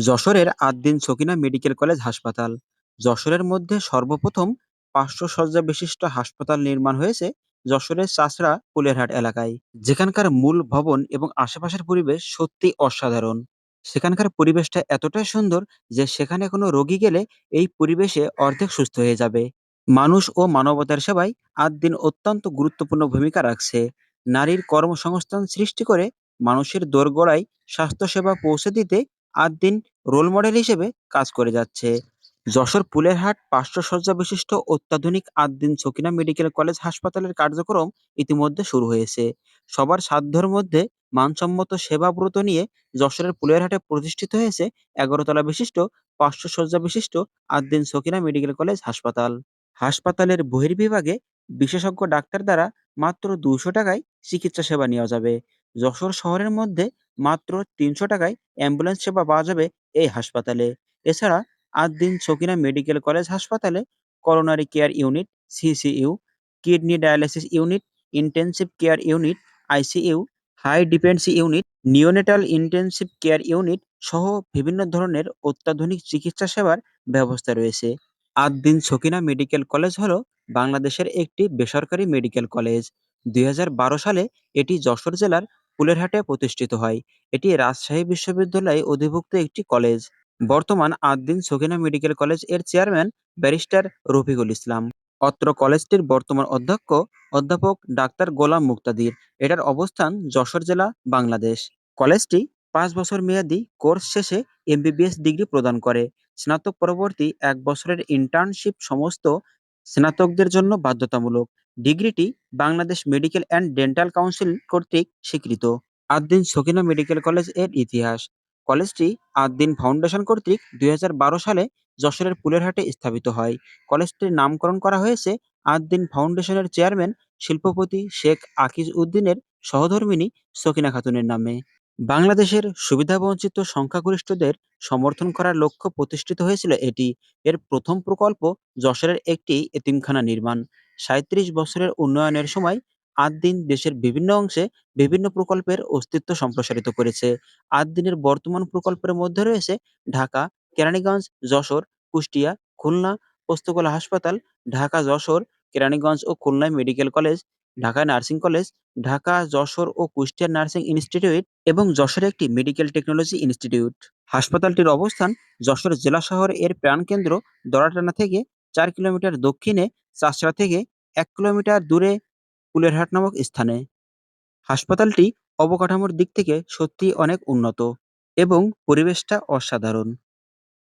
যশোরের Ad-din Sakina medical college হাসপাতাল। যশোরের মধ্যে সর্বপ্রথম পাঁচশো শয্যা বিশিষ্ট হাসপাতাল নির্মাণ হয়েছে যশোরের চাষড়া কুলেরহাট এলাকায়। যেখানকার মূল ভবন এবং আশেপাশের পরিবেশ সত্যি অসাধারণ। সেখানকার পরিবেশটা এতটাই সুন্দর যে সেখানে কোনো রোগী গেলে এই পরিবেশে অর্ধেক সুস্থ হয়ে যাবে। মানুষ ও মানবতার সেবায় আদ্দিন অত্যন্ত গুরুত্বপূর্ণ ভূমিকা রাখছে। নারীর কর্মসংস্থান সৃষ্টি করে মানুষের দোরগোড়ায় স্বাস্থ্যসেবা পৌঁছে দিতে আদ্দিন রোল মডেল হিসেবে কাজ করে যাচ্ছে। যশোর পুলেরহাট পাঁচশো বিশিষ্ট অত্যাধুনিক আদ্দিন সকিনা মেডিকেল কলেজ হাসপাতালের কার্যক্রম ইতিমধ্যে শুরু হয়েছে। সবার সাধ্যর মধ্যে মানসম্মত সেবা ব্রত নিয়ে যশোরের পুলেরহাটে প্রতিষ্ঠিত হয়েছে এগারো তলা বিশিষ্ট পাঁচশো বিশিষ্ট আদ্দিন সকিনা মেডিকেল কলেজ হাসপাতাল। হাসপাতালের বহির্বিভাগে বিশেষজ্ঞ ডাক্তার দ্বারা মাত্র দুশো টাকায় চিকিৎসা সেবা নেওয়া যাবে। যশোর শহরের মধ্যে মাত্র তিনশো টাকায় অ্যাম্বুলেন্স সেবা পাওয়া যাবে এই হাসপাতালে। এছাড়া আদ্দিন সকিনা মেডিকেল কলেজ হাসপাতালে coronary care unit CCU kidney dialysis unit intensive care unit ICU high dependency unit neonatal intensive care unit সহ বিভিন্ন ধরনের অত্যাধুনিক চিকিৎসা সেবার ব্যবস্থা রয়েছে। আদ্দিন সকিনা মেডিকেল কলেজ হলো বাংলাদেশের একটি বেসরকারি মেডিকেল কলেজ। দুই হাজার বারো সালে এটি যশোর জেলার ফুলেরহাটে প্রতিষ্ঠিত হয়। এটি রাজশাহী বিশ্ববিদ্যালয়ে অধিভুক্ত একটি কলেজ। বর্তমান আদ্দিন সকিনা মেডিকেল কলেজের চেয়ারম্যান ব্যারিস্টার রফিকুল ইসলাম। অত্র কলেজটির বর্তমান অধ্যক্ষ অধ্যাপক ডাক্তার গোলাম মুক্তাদির। এটার অবস্থান যশোর জেলা, বাংলাদেশ। কলেজটি পাঁচ বছর মেয়াদী কোর্স শেষে এমবিবিএস ডিগ্রি প্রদান করে। স্নাতক পরবর্তী এক বছরের ইন্টার্নশিপ সমস্ত স্নাতকদের জন্য বাধ্যতামূলক। ডিগ্রিটি Bangladesh medical and dental council কর্তৃক স্বীকৃত। আদ্দিন সকিনা মেডিকেল কলেজের ইতিহাস। কলেজটি আদ্দিন ফাউন্ডেশন কর্তৃক দুই হাজার বারো সালে যশোরের পুলেরহাটে স্থাপিত হয়। কলেজটির নামকরণ করা হয়েছে আদ্দিন ফাউন্ডেশনের চেয়ারম্যান শিল্পপতি শেখ আকিজ উদ্দিনের সহধর্মিণী সকিনা খাতুনের নামে। বাংলাদেশের সুবিধাবঞ্চিত সংখ্যাগরিষ্ঠদের সমর্থন করার লক্ষ্য প্রতিষ্ঠিত হয়েছিল এটি। এর প্রথম প্রকল্প যশোরের একটি এতিমখানা নির্মাণ। সাঁইত্রিশ বছরের উন্নয়নের সময় আদ্দিন দেশের বিভিন্ন অংশে বিভিন্ন প্রকল্পের অস্তিত্ব সম্প্রসারিত করেছে। আদ্দিনের বর্তমান প্রকল্পের মধ্যে রয়েছে ঢাকা, কেরানীগঞ্জ, যশোর, কুষ্টিয়া, খুলনা পোস্তগোলা হাসপাতাল, ঢাকা, যশোর, কেরানীগঞ্জ ও খুলনায় medical college, Dhaka nursing college, Dhaka, Jessore ও কুষ্টিয়া নার্সিং ইনস্টিটিউট এবং যশোরে একটি মেডিকেল টেকনোলজি ইনস্টিটিউট। হাসপাতালটির অবস্থান যশোর জেলা শহর এর প্রাণকেন্দ্র দড়াটানা থেকে চার কিলোমিটার দক্ষিণে চাষড়া থেকে এক কিলোমিটার দূরে কুলেরহাট নামক স্থানে। হাসপাতালটি অবকাঠামোর দিক থেকে সত্যিই অনেক উন্নত এবং পরিবেশটা অসাধারণ।